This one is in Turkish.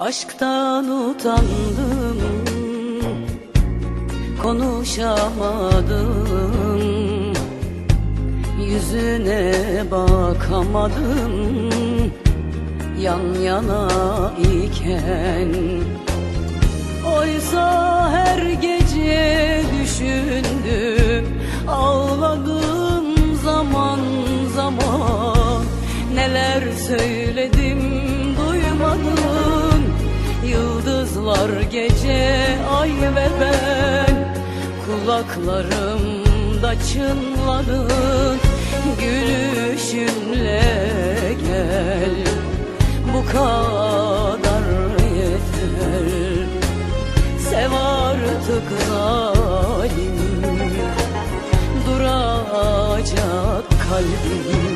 Aşktan utandım Konuşamadım Yüzüne bakamadım Yan yana iken. Oysa her gece düşündüm Ağladım zaman zaman. Neler söyledim Yıldızlar gece ay ve ben. Kulaklarımda çınladın Gülüşünle gel. Bu kadar yeter. Sev artık zalim. Duracak kalbim